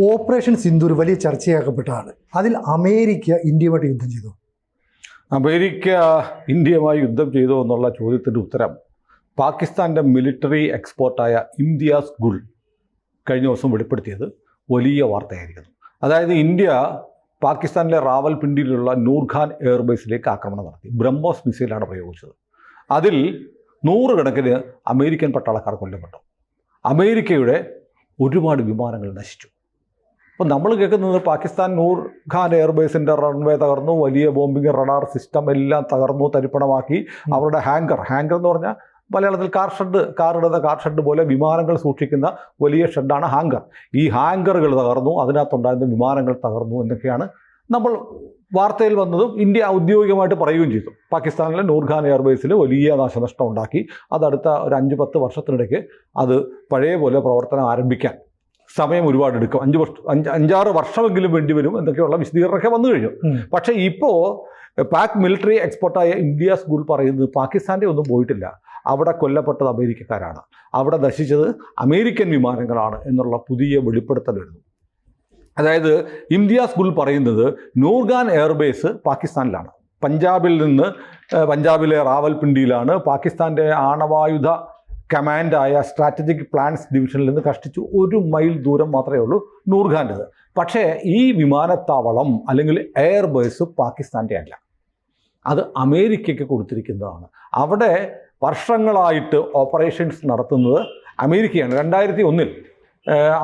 Operation Sindoor വലിയ ചർച്ചയാക്കപ്പെട്ടതാണ് അതിൽ America ഇന്ത്യയുമായിട്ട് യുദ്ധം ചെയ്തു. അമേരിക്ക ഇന്ത്യയുമായി യുദ്ധം ചെയ്തു എന്നുള്ള ചോദ്യത്തിന്റെ ഉത്തരം പാകിസ്ഥാന്റെ മിലിറ്ററി എക്സ്പോർട്ടായ ഇന്ത്യാസ് ഗുൾ കഴിഞ്ഞ ദിവസം വെളിപ്പെടുത്തിയത് വലിയ വാർത്തയായിരിക്കുന്നു. അതായത് ഇന്ത്യ പാകിസ്ഥാനിലെ റാവൽപിണ്ടിയിലുള്ള നൂർഖാൻ എയർബേസിലേക്ക് ആക്രമണം നടത്തി. ബ്രഹ്മോസ് മിസൈലാണ് പ്രയോഗിച്ചത്. അതിൽ നൂറുകണക്കിന് അമേരിക്കൻ പട്ടാളക്കാർ കൊല്ലപ്പെട്ടു. അമേരിക്കയുടെ ഒരുപാട് വിമാനങ്ങൾ നശിച്ചു. അപ്പോൾ നമ്മൾ കേൾക്കുന്നത് പാകിസ്ഥാൻ നൂർ ഖാൻ എയർബേസിന്റെ റൺവേ തകർന്നു വലിയ ബോംബിംഗ് റഡാർ സിസ്റ്റം എല്ലാം തകർന്നു തരിപ്പണമാക്കി അവരുടെ ഹാങ്കർ ഹാങ്കർ എന്ന് പറഞ്ഞാൽ മലയാളത്തിൽ കാർ ഷെഡ് കാർ ഇടുന്ന കാർ ഷെഡ് പോലെ വിമാനങ്ങൾ സൂക്ഷിക്കുന്ന വലിയ ഷെഡാണ് ഹാങ്കർ ഈ ഹാങ്കറുകൾ തകർന്നു അതിനകത്തുണ്ടായിരുന്ന വിമാനങ്ങൾ തകർന്നു എന്നൊക്കെയാണ് നമ്മൾ വാർത്തയിൽ വന്നതും ഇന്ത്യ ഔദ്യോഗികമായിട്ട് പറയുകയും ചെയ്തു. പാകിസ്ഥാനിലെ നൂർഖാൻ എയർവേസിൽ വലിയ നാശനഷ്ടം ഉണ്ടാക്കി. അതടുത്ത ഒരു അഞ്ച് പത്ത് വർഷത്തിനിടയ്ക്ക് അത് പഴയ പോലെ പ്രവർത്തനം ആരംഭിക്കാൻ. സമയം ഒരുപാട് എടുക്കും. അഞ്ച് വർഷം അഞ്ച് അഞ്ചാറ് വർഷമെങ്കിലും വേണ്ടി വരും എന്നൊക്കെയുള്ള വിശദീകരണമൊക്കെ വന്നു കഴിഞ്ഞു. പക്ഷേ ഇപ്പോൾ പാക് മിലിറ്ററി എക്സ്പോർട്ടായ ഇന്ത്യ സ്കൂൾ പറയുന്നത് പാകിസ്ഥാന്റെ ഒന്നും പോയിട്ടില്ല. അവിടെ കൊല്ലപ്പെട്ടത് അമേരിക്കക്കാരാണ്. അവിടെ നശിച്ചത് അമേരിക്കൻ വിമാനങ്ങളാണ് എന്നുള്ള പുതിയ വെളിപ്പെടുത്തൽ വരുന്നു. അതായത് ഇന്ത്യ സ്കൂൾ പറയുന്നത് നൂർഖാൻ എയർബേസ് പാകിസ്ഥാനിലാണ്. പഞ്ചാബിൽ നിന്ന് പഞ്ചാബിലെ റാവൽപിണ്ടിയിലാണ് പാകിസ്ഥാന്റെ ആണവായുധ കമാൻഡായ സ്ട്രാറ്റജിക് പ്ലാൻസ് ഡിവിഷനിൽ നിന്ന് കഷ്ടിച്ച് ഒരു മൈൽ ദൂരം മാത്രമേ ഉള്ളൂ നൂർഖാന്റെത് പക്ഷേ ഈ വിമാനത്താവളം അല്ലെങ്കിൽ എയർബേസ് പാകിസ്ഥാന്റെ അല്ല അത് അമേരിക്കയ്ക്ക് കൊടുത്തിരിക്കുന്നതാണ്. അവിടെ വർഷങ്ങളായിട്ട് ഓപ്പറേഷൻസ് നടത്തുന്നത് അമേരിക്കയാണ്. രണ്ടായിരത്തി ഒന്നിൽ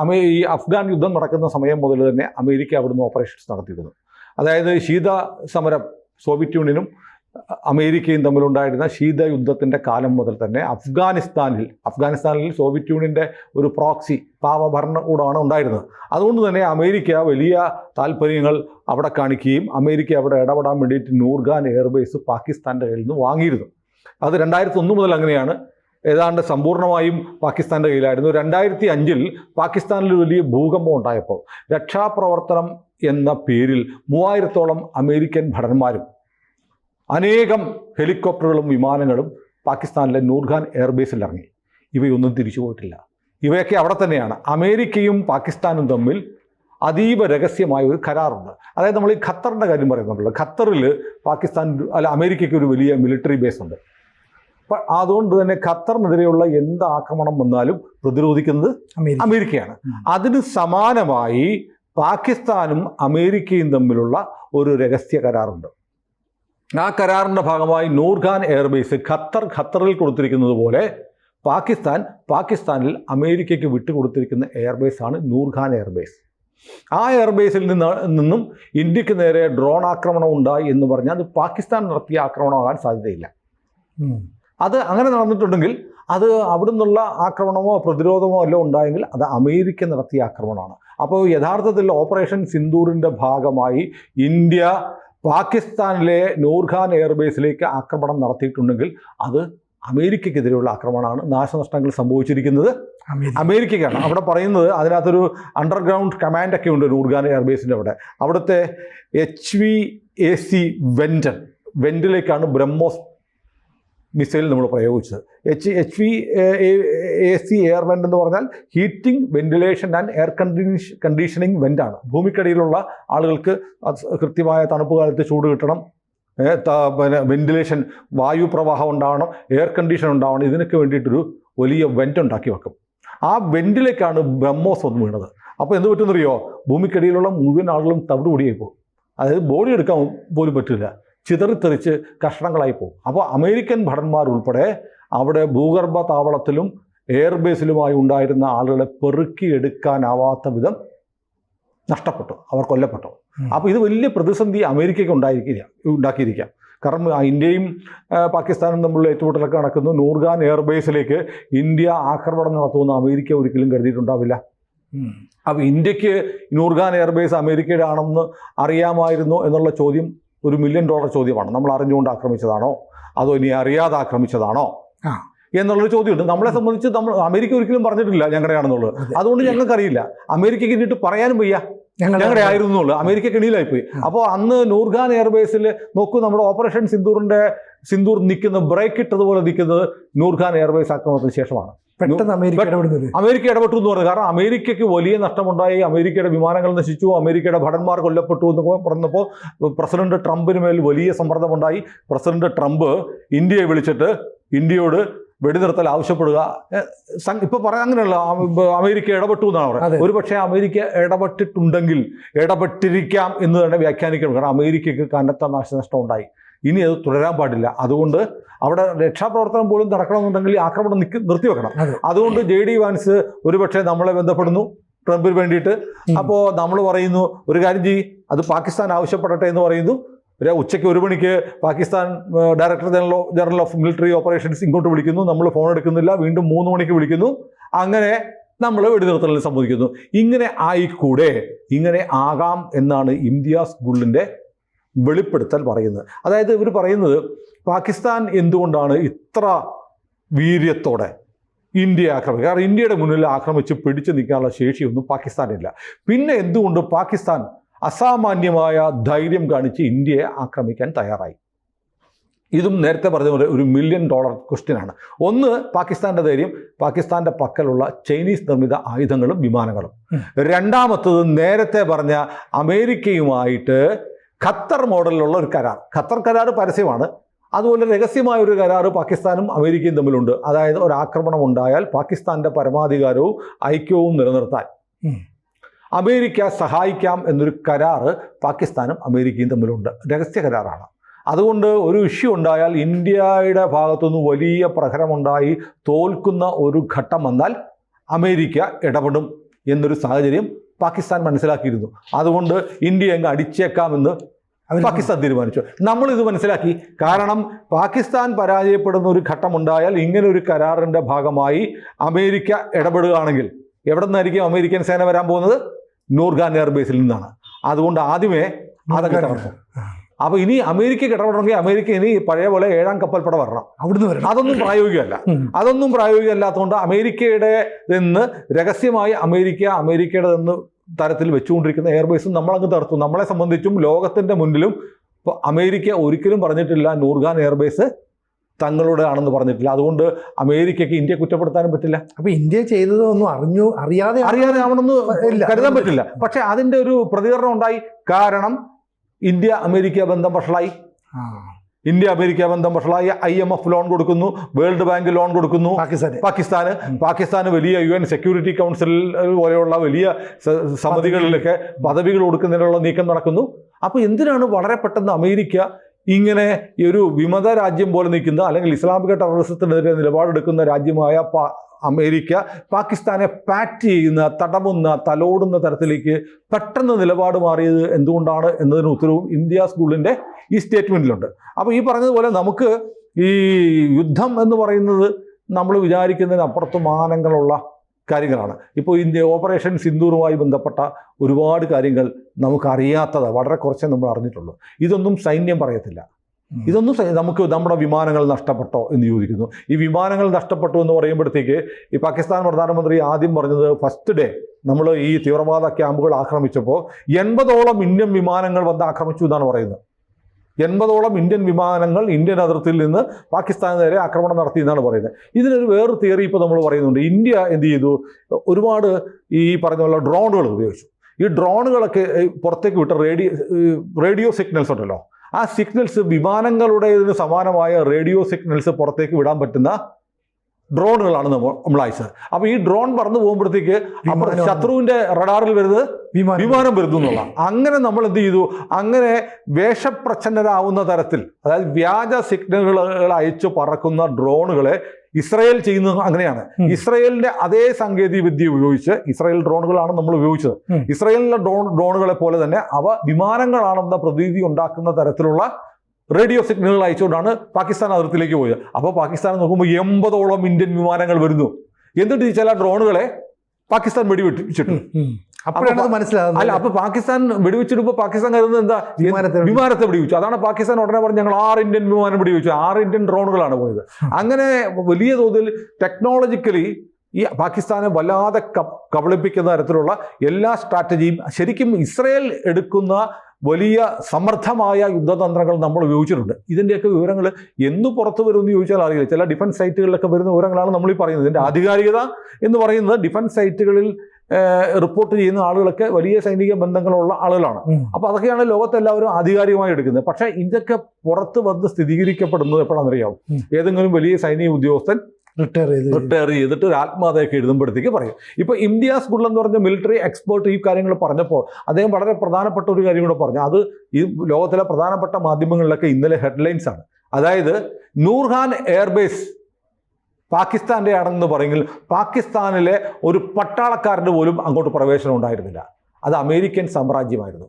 അമേ ഈ അഫ്ഗാൻ യുദ്ധം നടക്കുന്ന സമയം മുതൽ തന്നെ അമേരിക്ക അവിടുന്ന് ഓപ്പറേഷൻസ് നടത്തിയിരുന്നു. അതായത് ശീത സമരം സോവിയറ്റ് യൂണിയനും അമേരിക്കയും തമ്മിലുണ്ടായിരുന്ന ശീതയുദ്ധത്തിന്റെ കാലം മുതൽ തന്നെ അഫ്ഗാനിസ്ഥാനിൽ അഫ്ഗാനിസ്ഥാനിൽ സോവിയറ്റ് യൂണിയന്റെ ഒരു പ്രോക്സി പാവ ഭരണകൂടമാണ് ഉണ്ടായിരുന്നത്. അതുകൊണ്ട് തന്നെ അമേരിക്ക വലിയ താല്പര്യങ്ങൾ അവിടെ കാണിക്കുകയും അമേരിക്ക അവിടെ ഇടപെടാൻ വേണ്ടിയിട്ട് നൂർഖാൻ എയർബേസ് പാകിസ്ഥാന്റെ കയ്യിൽ നിന്ന് വാങ്ങിയിരുന്നു. അത് രണ്ടായിരത്തി ഒന്ന് മുതൽ അങ്ങനെയാണ്. ഏതാണ്ട് സമ്പൂർണമായും പാകിസ്ഥാന്റെ കയ്യിലായിരുന്നു. രണ്ടായിരത്തി അഞ്ചിൽ പാകിസ്ഥാനിൽ വലിയ ഭൂകമ്പം ഉണ്ടായപ്പോൾ രക്ഷാപ്രവർത്തനം എന്ന പേരിൽ മൂവായിരത്തോളം അമേരിക്കൻ ഭടന്മാരും അനേകം ഹെലികോപ്റ്ററുകളും വിമാനങ്ങളും പാകിസ്ഥാനിലെ നൂർഖാൻ എയർബേസിൽ ഇറങ്ങി. ഇവയൊന്നും തിരിച്ചു പോയിട്ടില്ല. ഇവയൊക്കെ അവിടെ തന്നെയാണ്. അമേരിക്കയും പാകിസ്ഥാനും തമ്മിൽ അതീവ രഹസ്യമായ ഒരു കരാറുണ്ട്. അതായത് നമ്മൾ ഈ ഖത്തറിന്റെ കാര്യം പറയുന്നുണ്ടല്ലോ. ഖത്തറിൽ പാകിസ്ഥാൻ അല്ല അമേരിക്കയ്ക്ക് ഒരു വലിയ മിലിറ്ററി ബേസ് ഉണ്ട്. അപ്പം അതുകൊണ്ട് തന്നെ ഖത്തറിനെതിരെയുള്ള എന്ത് ആക്രമണം വന്നാലും പ്രതിരോധിക്കുന്നത് അമേരിക്ക. അമേരിക്കയാണ്. അതിന് സമാനമായി പാകിസ്ഥാനും അമേരിക്കയും തമ്മിലുള്ള ഒരു രഹസ്യ കരാറുണ്ട്. ആ കരാറിന്റെ ഭാഗമായി നൂർഖാൻ എയർബേസ് ഖത്തർ ഖത്തറിൽ കൊടുത്തിരിക്കുന്നത് പോലെ പാകിസ്ഥാൻ പാകിസ്ഥാനിൽ അമേരിക്കയ്ക്ക് വിട്ടുകൊടുത്തിരിക്കുന്ന എയർബേസ് ആണ് നൂർഖാൻ എയർബേസ്. ആ എയർബേസിൽ നിന്ന് നിന്നും ഇന്ത്യയ്ക്ക് നേരെ ഡ്രോൺ ആക്രമണം ഉണ്ടായി എന്ന് പറഞ്ഞാൽ അത് പാകിസ്ഥാൻ നടത്തിയ ആക്രമണമാകാൻ സാധ്യതയില്ല. അത് അങ്ങനെ നടന്നിട്ടുണ്ടെങ്കിൽ അത് അവിടെ നിന്നുള്ള ആക്രമണമോ പ്രതിരോധമോ അല്ലോ ഉണ്ടായെങ്കിൽ അത് അമേരിക്ക നടത്തിയ ആക്രമണമാണ്. അപ്പോൾ യഥാർത്ഥത്തിൽ ഓപ്പറേഷൻ സിന്ദൂറിന്റെ ഭാഗമായി ഇന്ത്യ പാകിസ്ഥാനിലെ നൂർഖാൻ എയർബേസിലേക്ക് ആക്രമണം നടത്തിയിട്ടുണ്ടെങ്കിൽ അത് അമേരിക്കയ്ക്കെതിരെയുള്ള ആക്രമണമാണ്. നാശനഷ്ടങ്ങൾ സംഭവിച്ചിരിക്കുന്നത് അമേരിക്ക. അമേരിക്കയ്ക്കാണ്. അവിടെ പറയുന്നത് അതിനകത്തൊരു അണ്ടർഗ്രൗണ്ട് കമാൻഡൊക്കെ ഉണ്ട് നൂർഖാൻ എയർബേസിന്റെ അവിടെ. അവിടുത്തെ എച്ച് വി എ സി വെന്റൻ വെന്റിലേക്കാണ് ബ്രഹ്മോസ് മിസൈൽ നമ്മൾ പ്രയോഗിച്ചത്. H H V A C air vent എന്ന് പറഞ്ഞാൽ ഹീറ്റിംഗ് വെന്റിലേഷൻ ആൻഡ് എയർ കണ്ടീഷ് കണ്ടീഷനിങ് വെന്റാണ് ഭൂമിക്കടിയിലുള്ള ആളുകൾക്ക് കൃത്യമായ തണുപ്പ് കാലത്ത് ചൂട് കിട്ടണം. പിന്നെ വെന്റിലേഷൻ വായു പ്രവാഹം ഉണ്ടാവണം എയർ കണ്ടീഷൻ ഉണ്ടാവണം. ഇതിനൊക്കെ വേണ്ടിയിട്ടൊരു വലിയ വെന്റ് ഉണ്ടാക്കി വെക്കും. ആ വെന്റിലേക്കാണ് ബ്രഹ്മോസ് വന്ന് വീണത്. അപ്പോൾ എന്ത് പറ്റുമെന്നറിയോ? ഭൂമിക്കടിയിലുള്ള മുഴുവൻ ആളുകളും തവിടുപൊടിയായി പോകും അതായത് ബോഡി എടുക്കാൻ പോലും പറ്റില്ല. ചിതറിത്തെറിച്ച് കഷ്ണങ്ങളായി പോകും. അപ്പോൾ അമേരിക്കൻ ഭടന്മാർ ഉൾപ്പെടെ അവിടെ ഭൂഗർഭ താവളത്തിലും എയർബേസിലുമായി ഉണ്ടായിരുന്ന ആളുകളെ പെറുക്കിയെടുക്കാനാവാത്ത വിധം നഷ്ടപ്പെട്ടു. അവർ കൊല്ലപ്പെട്ടു. അപ്പോൾ ഇത് വലിയ പ്രതിസന്ധി അമേരിക്കയ്ക്ക് ഉണ്ടായിരിക്കില്ല ഉണ്ടാക്കിയിരിക്കാം. കാരണം ഇന്ത്യയും പാകിസ്ഥാനും തമ്മിലുള്ള ഏറ്റുമുട്ടലൊക്കെ നടക്കുന്നു. നൂർഗാൻ എയർബേസിലേക്ക് ഇന്ത്യ ആക്രമണം നടത്തുമെന്ന് അമേരിക്ക ഒരിക്കലും കരുതിയിട്ടുണ്ടാവില്ല. അപ്പോൾ ഇന്ത്യയ്ക്ക് നൂർഗാൻ എയർബേസ് അമേരിക്കയുടെ ആണെന്ന് അറിയാമായിരുന്നു എന്നുള്ള ചോദ്യം ഒരു മില്യൺ ഡോളർ ചോദ്യമാണ്. നമ്മൾ അറിഞ്ഞുകൊണ്ട് ആക്രമിച്ചതാണോ? അതോ ഇനി അറിയാതെ ആക്രമിച്ചതാണോ? എന്നുള്ളൊരു ചോദ്യമുണ്ട്. നമ്മളെ സംബന്ധിച്ച് നമ്മൾ അമേരിക്ക ഒരിക്കലും പറഞ്ഞിട്ടില്ല ഞങ്ങളുടെയാണെന്നുള്ളത്. അതെ. അതുകൊണ്ട് ഞങ്ങൾക്കറിയില്ല. അമേരിക്കയ്ക്ക് ഇന്നിട്ട് പറയാനും വയ്യ. ഞങ്ങളുടെ ആയിരുന്നു അമേരിക്ക കിണിയിലായി പോയി അപ്പോൾ അന്ന് നൂർഖാൻ എയർബേസിൽ നോക്കൂ നമ്മുടെ ഓപ്പറേഷൻ സിന്ദൂറിന്റെ സിന്ദൂർ നിൽക്കുന്ന ബ്രേക്ക് ഇട്ടതുപോലെ നിൽക്കുന്നത് നൂർഖാൻ എയർബേസ് ആക്രമണത്തിന് ശേഷമാണ്. പെട്ടെന്ന് അമേരിക്ക ഇടപെടുന്നത്. അമേരിക്ക ഇടപെട്ടു എന്ന് പറഞ്ഞു. കാരണം അമേരിക്കയ്ക്ക് വലിയ നഷ്ടമുണ്ടായി. അമേരിക്കയുടെ വിമാനങ്ങൾ നശിച്ചു. അമേരിക്കയുടെ ഭടന്മാർ കൊല്ലപ്പെട്ടു എന്ന് പറഞ്ഞപ്പോൾ പ്രസിഡന്റ് ട്രംപിന് മേൽ വലിയ സമ്മർദ്ദമുണ്ടായി. പ്രസിഡന്റ് ട്രംപ് ഇന്ത്യയെ വിളിച്ചിട്ട് ഇന്ത്യയോട് വെടിനിർത്തൽ ആവശ്യപ്പെടുക. ഇപ്പൊ പറയാൻ അങ്ങനെയല്ല. അമേരിക്ക ഇടപെട്ടു എന്നാണ്. പറയുന്നത്. ഒരു പക്ഷേ അമേരിക്ക ഇടപെട്ടിട്ടുണ്ടെങ്കിൽ ഇടപെട്ടിരിക്കാം എന്ന് തന്നെ വ്യാഖ്യാനിക്കണം. കാരണം അമേരിക്കയ്ക്ക് കനത്ത നാശനഷ്ടം ഉണ്ടായി ഇനി അത് തുടരാൻ പാടില്ല. അതുകൊണ്ട് അവിടെ രക്ഷാപ്രവർത്തനം പോലും നടക്കണമെന്നുണ്ടെങ്കിൽ ഈ ആക്രമണം നിക്ക് നിർത്തിവെക്കണം അതുകൊണ്ട് ജെ ഡി വാൻസ് ഒരുപക്ഷെ നമ്മളെ ബന്ധപ്പെടുന്നു ട്രംപിന് വേണ്ടിയിട്ട്. അപ്പോൾ നമ്മൾ പറയുന്നു ഒരു കാര്യം ചെയ്യും അത് പാകിസ്ഥാൻ ആവശ്യപ്പെടട്ടെ എന്ന് പറയുന്നു. ഒരു ഉച്ചയ്ക്ക് ഒരു മണിക്ക് Pakistan director general general of military operations ഇങ്ങോട്ട് വിളിക്കുന്നു. നമ്മൾ ഫോൺ എടുക്കുന്നില്ല വീണ്ടും മൂന്ന് മണിക്ക് വിളിക്കുന്നു. അങ്ങനെ നമ്മൾ വെടിനിർത്തലിൽ സമ്മതിക്കുന്നു ഇങ്ങനെ ആയിക്കൂടെ? ഇങ്ങനെ ആകാം എന്നാണ് ഇംതിയാസ് സ്കൂളിന്റെ വെളിപ്പെടുത്തൽ പറയുന്നത്. അതായത് ഇവർ പറയുന്നത് പാകിസ്ഥാൻ എന്തുകൊണ്ടാണ് ഇത്ര വീര്യത്തോടെ ഇന്ത്യ ആക്രമിക്കുക കാരണം ഇന്ത്യയുടെ മുന്നിൽ ആക്രമിച്ച് പിടിച്ചു നിൽക്കാനുള്ള ശേഷിയൊന്നും പാകിസ്ഥാനില്ല. പിന്നെ എന്തുകൊണ്ട് പാകിസ്ഥാൻ അസാമാന്യമായ ധൈര്യം കാണിച്ച് ഇന്ത്യയെ ആക്രമിക്കാൻ തയ്യാറായി? ഇതും നേരത്തെ പറഞ്ഞ പോലെ ഒരു മില്യൺ ഡോളർ ക്വസ്റ്റ്യനാണ് ഒന്ന് പാകിസ്ഥാന്റെ ധൈര്യം പാകിസ്ഥാന്റെ പക്കലുള്ള ചൈനീസ് നിർമ്മിത ആയുധങ്ങളും വിമാനങ്ങളും. രണ്ടാമത്തത് നേരത്തെ പറഞ്ഞ അമേരിക്കയുമായിട്ട് ഖത്തർ മോഡലിലുള്ള ഒരു കരാർ. ഖത്തർ കരാർ പരസ്യമാണ്. അതുപോലെ രഹസ്യമായ ഒരു കരാർ പാകിസ്ഥാനും അമേരിക്കയും തമ്മിലുണ്ട്. അതായത് ഒരു ആക്രമണം ഉണ്ടായാൽ പാകിസ്ഥാന്റെ പരമാധികാരവും ഐക്യവും നിലനിർത്താൻ. അമേരിക്ക സഹായിക്കാം എന്നൊരു കരാർ പാകിസ്ഥാനും അമേരിക്കയും തമ്മിലുണ്ട്. രഹസ്യ കരാറാണ്. അതുകൊണ്ട് ഒരു ഇഷ്യൂ ഉണ്ടായാൽ ഇന്ത്യയുടെ ഭാഗത്തുനിന്ന് വലിയ പ്രഹരമുണ്ടായി തോൽക്കുന്ന ഒരു ഘട്ടം വന്നാൽ അമേരിക്ക ഇടപെടും എന്നൊരു സാഹചര്യം പാകിസ്ഥാൻ മനസ്സിലാക്കിയിരുന്നു. അതുകൊണ്ട് ഇന്ത്യ അങ്ങ് അടിച്ചേക്കാമെന്ന് പാകിസ്ഥാൻ തീരുമാനിച്ചു. നമ്മൾ ഇത് മനസ്സിലാക്കി. കാരണം പാകിസ്ഥാൻ പരാജയപ്പെടുന്ന ഒരു ഘട്ടമുണ്ടായാൽ ഇങ്ങനെ ഒരു കരാറിന്റെ ഭാഗമായി അമേരിക്ക ഇടപെടുകയാണെങ്കിൽ എവിടെ നിന്നായിരിക്കും അമേരിക്കൻ സേന വരാൻ പോകുന്നത്? നൂർഖാൻ എയർബേസിൽ നിന്നാണ്. അതുകൊണ്ട് ആദ്യമേ അതൊക്കെ തകർക്കും. അപ്പൊ ഇനി അമേരിക്ക ഇടപെടണമെങ്കിൽ അമേരിക്ക ഇനി പഴയ പോലെ ഏഴാം കപ്പൽപ്പട വരണം. അവിടുന്ന് വരണം. അതൊന്നും പ്രായോഗികമല്ല. അതൊന്നും പ്രായോഗികമല്ലാത്തതുകൊണ്ട് അമേരിക്കയുടെ നിന്ന് രഹസ്യമായി അമേരിക്ക അമേരിക്കയുടെ നിന്ന് തരത്തിൽ വെച്ചുകൊണ്ടിരിക്കുന്ന എയർബേസും നമ്മളങ്ങ് തടുത്തു നമ്മളെ സംബന്ധിച്ചും ലോകത്തിന്റെ മുന്നിലും അമേരിക്ക ഒരിക്കലും പറഞ്ഞിട്ടില്ല നൂർഖാൻ എയർബേസ് തങ്ങളുടെ ആണെന്ന് പറഞ്ഞിട്ടില്ല. അതുകൊണ്ട് അമേരിക്കയ്ക്ക് ഇന്ത്യ കുറ്റപ്പെടുത്താനും പറ്റില്ല. അപ്പൊ ഇന്ത്യ ചെയ്തതൊന്നും അറിഞ്ഞു അറിയാതെ അറിയാതെ ആവണമെന്ന് കരുതാൻ പറ്റില്ല. പക്ഷെ അതിന്റെ ഒരു പ്രതികരണം ഉണ്ടായി. കാരണം ഇന്ത്യ അമേരിക്ക ബന്ധം വഷളായി. ഇന്ത്യ അമേരിക്ക ബന്ധം വഷളായി. ഐ എം എഫ് ലോൺ കൊടുക്കുന്നു. വേൾഡ് ബാങ്ക് ലോൺ കൊടുക്കുന്നു. പാകിസ്ഥാൻ പാകിസ്ഥാന്. പാകിസ്ഥാന് വലിയ യു എൻ സെക്യൂരിറ്റി കൗൺസിൽ പോലെയുള്ള വലിയ സമിതികളിലൊക്കെ പദവികൾ. കൊടുക്കുന്നതിനുള്ള നീക്കം നടക്കുന്നു. അപ്പോൾ എന്തിനാണ് വളരെ പെട്ടെന്ന് അമേരിക്ക ഇങ്ങനെ ഒരു വിമത രാജ്യം പോലെ നിൽക്കുന്ന അല്ലെങ്കിൽ ഇസ്ലാമിക ടെററിസത്തിനെതിരെ നിലപാടെടുക്കുന്ന രാജ്യമായ പാ- അമേരിക്ക പാകിസ്ഥാനെ പാറ്റ് ചെയ്യുന്ന തടമുന്ന തലോടുന്ന തരത്തിലേക്ക് പെട്ടെന്ന് നിലപാട് മാറിയത് എന്തുകൊണ്ടാണ് എന്നതിന് ഉത്തരവും ഇന്ത്യ സ്കൂളിന്റെ ഈ സ്റ്റേറ്റ്മെന്റിലുണ്ട് അപ്പോൾ ഈ പറഞ്ഞതുപോലെ നമുക്ക് ഈ യുദ്ധം എന്ന് പറയുന്നത് നമ്മൾ വിചാരിക്കുന്നതിന് അപ്പുറത്ത് മാനങ്ങളുള്ള കാര്യങ്ങളാണ്. ഇപ്പോൾ ഇന്ത്യ ഓപ്പറേഷൻ സിന്ദൂറുമായി ബന്ധപ്പെട്ട ഒരുപാട് കാര്യങ്ങൾ നമുക്കറിയാത്തത് വളരെ കുറച്ചേ നമ്മൾ അറിഞ്ഞിട്ടുള്ളൂ. ഇതൊന്നും സൈന്യം പറയത്തില്ല. ഇതൊന്നും നമുക്ക് നമ്മുടെ വിമാനങ്ങൾ നഷ്ടപ്പെട്ടോ എന്ന് ചോദിക്കുന്നു. ഈ വിമാനങ്ങൾ നഷ്ടപ്പെട്ടു എന്ന് പറയുമ്പോഴത്തേക്ക് ഈ പാകിസ്ഥാൻ പ്രധാനമന്ത്രി ആദ്യം പറഞ്ഞത് ഫസ്റ്റ് ഡേ നമ്മൾ ഈ തീവ്രവാദ ക്യാമ്പുകൾ ആക്രമിച്ചപ്പോൾ എൺപതോളം ഇന്ത്യൻ വിമാനങ്ങൾ വന്ന് ആക്രമിച്ചു എന്നാണ് പറയുന്നത്. എൺപതോളം ഇന്ത്യൻ വിമാനങ്ങൾ ഇന്ത്യൻ അതിർത്തിയിൽ നിന്ന് പാകിസ്ഥാൻ നേരെ ആക്രമണം നടത്തി എന്നാണ് പറയുന്നത്. ഇതിനൊരു വേറൊരു തിയറി ഇപ്പോൾ നമ്മൾ പറയുന്നുണ്ട്. ഇന്ത്യ എന്ത് ചെയ്തു? ഒരുപാട് ഈ പറഞ്ഞ പോലെ ഡ്രോണുകൾ ഉപയോഗിച്ചു. ഈ ഡ്രോണുകളൊക്കെ പുറത്തേക്ക് വിട്ട റേഡിയോ റേഡിയോ സിഗ്നൽസ് ഉണ്ടല്ലോ. ആ സിഗ്നൽസ് വിമാനങ്ങളുടേതിന് സമാനമായ റേഡിയോ സിഗ്നൽസ് പുറത്തേക്ക് വിടാൻ പറ്റുന്ന ഡ്രോണുകളാണ് നമ്മൾ അയച്ചത് അപ്പോൾ ഈ ഡ്രോൺ പറന്നു പോകുമ്പോഴത്തേക്ക് ശത്രുവിന്റെ റഡാറിൽ വരുന്നത് വിമാനം. വരുന്നു എന്നുള്ള. അങ്ങനെ നമ്മൾ എന്ത് ചെയ്തു? അങ്ങനെ വേഷപ്രച്ഛന്നരാവുന്ന തരത്തിൽ അതായത് വ്യാജ സിഗ്നലുകൾ അയച്ചു പറക്കുന്ന ഡ്രോണുകളെ ഇസ്രയേൽ ചെയ്യുന്നത് അങ്ങനെയാണ്. ഇസ്രയേലിന്റെ അതേ സാങ്കേതിക വിദ്യ ഉപയോഗിച്ച് ഇസ്രയേൽ ഡ്രോണുകളാണ് നമ്മൾ ഉപയോഗിച്ചത്. ഇസ്രയേലിലെ ഡ്രോൺ ഡ്രോണുകളെ പോലെ തന്നെ അവ വിമാനങ്ങളാണെന്ന പ്രതീതി ഉണ്ടാക്കുന്ന തരത്തിലുള്ള റേഡിയോ സിഗ്നലുകൾ അയച്ചുകൊണ്ടാണ് പാകിസ്ഥാൻ അതിർത്തിയിലേക്ക് പോയത്. അപ്പോൾ പാകിസ്ഥാൻ നോക്കുമ്പോൾ എൺപതോളം ഇന്ത്യൻ വിമാനങ്ങൾ വരുന്നു. എന്നിട്ട് ചില ഡ്രോണുകളെ പാകിസ്ഥാൻ വെടിവെട്ടിച്ചിട്ടു ഉം, ഉം. അപ്പോഴാണ് മനസ്സിലാകുന്നത്. അല്ല അപ്പൊ പാകിസ്ഥാൻ വെടിവെച്ചിടുമ്പോ പാകിസ്ഥാൻ കരുതുന്നത് എന്താ? വിമാനത്തെ വിമാനത്തെ വെടിവെച്ചു. അതാണ് പാകിസ്ഥാൻ ഉടനെ പറഞ്ഞ് ഞങ്ങൾ ആറ് ഇന്ത്യൻ വിമാനം വെടിവെച്ചു. ആറ് ഇന്ത്യൻ ഡ്രോണുകളാണ് പോയത്. അങ്ങനെ വലിയ തോതിൽ ടെക്നോളജിക്കലി ഈ പാകിസ്ഥാനെ വല്ലാതെ കബളിപ്പിക്കുന്ന തരത്തിലുള്ള എല്ലാ സ്ട്രാറ്റജിയും ശരിക്കും ഇസ്രയേൽ എടുക്കുന്ന വലിയ സമർത്ഥമായ യുദ്ധതന്ത്രങ്ങൾ നമ്മൾ ഉപയോഗിച്ചിട്ടുണ്ട്. ഇതിന്റെയൊക്കെ വിവരങ്ങൾ എന്ന് പുറത്തു വരുമെന്ന് ചോദിച്ചാൽ അറിയില്ല. ചില ഡിഫൻസ് സൈറ്റുകളിലൊക്കെ വരുന്ന വിവരങ്ങളാണ് നമ്മൾ ഈ പറയുന്നത്. ഇതിന്റെ ആധികാരികത എന്ന് പറയുന്നത് ഡിഫൻസ് സൈറ്റുകളിൽ റിപ്പോർട്ട് ചെയ്യുന്ന ആളുകളൊക്കെ വലിയ സൈനിക ബന്ധങ്ങളുള്ള ആളുകളാണ്. അപ്പൊ അപ്പോൾ അതൊക്കെയാണ് ലോകത്തെല്ലാവരും ആധികാരികമായി എടുക്കുന്നത്. പക്ഷേ ഇതൊക്കെ പുറത്ത് വന്ന് സ്ഥിരീകരിക്കപ്പെടുന്നത് എപ്പോഴാണെന്ന് അറിയാം ഏതെങ്കിലും വലിയ സൈനിക ഉദ്യോഗസ്ഥൻ റിട്ടയർ ചെയ്ത് റിട്ടയർ ചെയ്തിട്ട് ഒരു ആത്മകഥയൊക്കെ എഴുതുമ്പോഴത്തേക്ക് പറയും. ഇപ്പോൾ ഇന്ത്യ സ്കൂൾ എന്ന് പറഞ്ഞ മിലിറ്ററി എക്സ്പേർട്ട് ഈ കാര്യങ്ങൾ പറഞ്ഞപ്പോൾ അദ്ദേഹം വളരെ പ്രധാനപ്പെട്ട ഒരു കാര്യം കൂടെ പറഞ്ഞു. അത് ഈ ലോകത്തിലെ പ്രധാനപ്പെട്ട മാധ്യമങ്ങളിലൊക്കെ ഇന്നലെ ഹെഡ്ലൈൻസ് ആണ്. അതായത് നൂർഖാൻ എയർബേസ് പാകിസ്ഥാന്റെ ആണെന്ന് പറയുമെങ്കിൽ പാകിസ്ഥാനിലെ ഒരു പട്ടാളക്കാരന് പോലും അങ്ങോട്ട് പ്രവേശനം ഉണ്ടായിരുന്നില്ല. അത് അമേരിക്കൻ സാമ്രാജ്യമായിരുന്നു.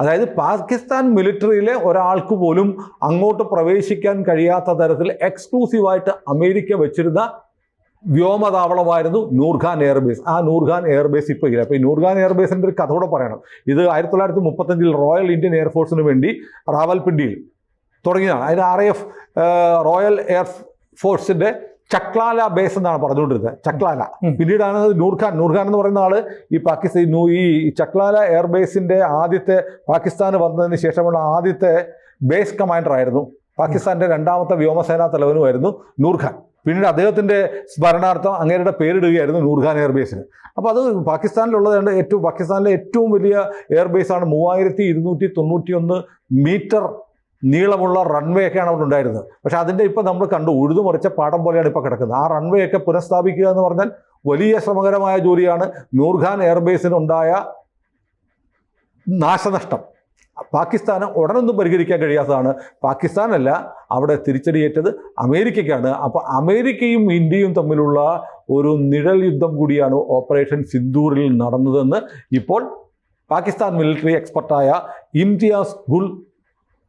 അതായത് പാകിസ്ഥാൻ മിലിറ്ററിയിലെ ഒരാൾക്ക് പോലും അങ്ങോട്ട് പ്രവേശിക്കാൻ കഴിയാത്ത തരത്തിൽ എക്സ്ക്ലൂസീവായിട്ട് അമേരിക്ക വെച്ചിരുന്ന വ്യോമതാവളമായിരുന്നു നൂർഖാൻ എയർബേസ്. ആ നൂർഖാൻ എയർബേസ് ഇപ്പോൾ ഇല്ല. അപ്പോൾ ഈ നൂർഖാൻ എയർബേസിന്റെ ഒരു കഥ പറയണം. ഇത് ആയിരത്തി തൊള്ളായിരത്തി മുപ്പത്തഞ്ചിൽ റോയൽ ഇന്ത്യൻ എയർഫോഴ്സിന് വേണ്ടി റാവൽപിണ്ടിയിൽ തുടങ്ങിയതാണ്. അതിന് ആർ എഫ് റോയൽ എയർ ഫോഴ്സിന്റെ ചക്ലാല ബേസ് എന്നാണ് പറഞ്ഞുകൊണ്ടിരുന്നത്. ചക്ലാല. പിന്നീടാണ് നൂർഖാൻ. നൂർഖാൻ എന്ന് പറയുന്ന ആൾ ഈ പാകിസ്ഥാൻ ഈ ചക്ലാല എയർബേസിന്റെ ആദ്യത്തെ പാകിസ്ഥാന് വന്നതിന് ശേഷമുള്ള ആദ്യത്തെ ബേസ് കമാൻഡർ ആയിരുന്നു. പാകിസ്ഥാന്റെ രണ്ടാമത്തെ വ്യോമസേനാ തലവനുമായിരുന്നു നൂർഖാൻ. പിന്നീട് അദ്ദേഹത്തിന്റെ സ്മരണാർത്ഥം അങ്ങേരുടെ പേരിടുകയായിരുന്നു നൂർഖാൻ എയർബേസിന് അപ്പോൾ അത് പാകിസ്ഥാനിലുള്ളത് ഏറ്റവും പാകിസ്ഥാനിലെ ഏറ്റവും വലിയ എയർബേസ് ആണ് മൂവായിരത്തി ഇരുന്നൂറ്റി തൊണ്ണൂറ്റി ഒന്ന് മീറ്റർ നീളമുള്ള റൺവേ ഒക്കെയാണ് അവിടെ ഉണ്ടായിരുന്നത്. പക്ഷെ അതിന്റെ ഇപ്പം നമ്മൾ കണ്ടു ഉഴുതുമറിച്ച പാടം പോലെയാണ് ഇപ്പോൾ കിടക്കുന്നത്. ആ റൺവേ ഒക്കെ പുനഃസ്ഥാപിക്കുക എന്ന് പറഞ്ഞാൽ വലിയ ശ്രമകരമായ ജോലിയാണ്. നൂർഖാൻ എയർബേസിനുണ്ടായ നാശനഷ്ടം. പാകിസ്ഥാന് ഉടനൊന്നും പരിഹരിക്കാൻ കഴിയാത്തതാണ്. പാകിസ്ഥാനല്ല അവിടെ തിരിച്ചടിയേറ്റത് അമേരിക്കയ്ക്കാണ്. അപ്പോൾ അമേരിക്കയും ഇന്ത്യയും തമ്മിലുള്ള ഒരു നിഴൽ യുദ്ധം കൂടിയാണ് ഓപ്പറേഷൻ സിന്ദൂറിൽ നടന്നതെന്ന് ഇപ്പോൾ പാകിസ്ഥാൻ മിലിറ്ററി എക്സ്പെർട്ടായ ഇംതിയാസ് ഗുൾ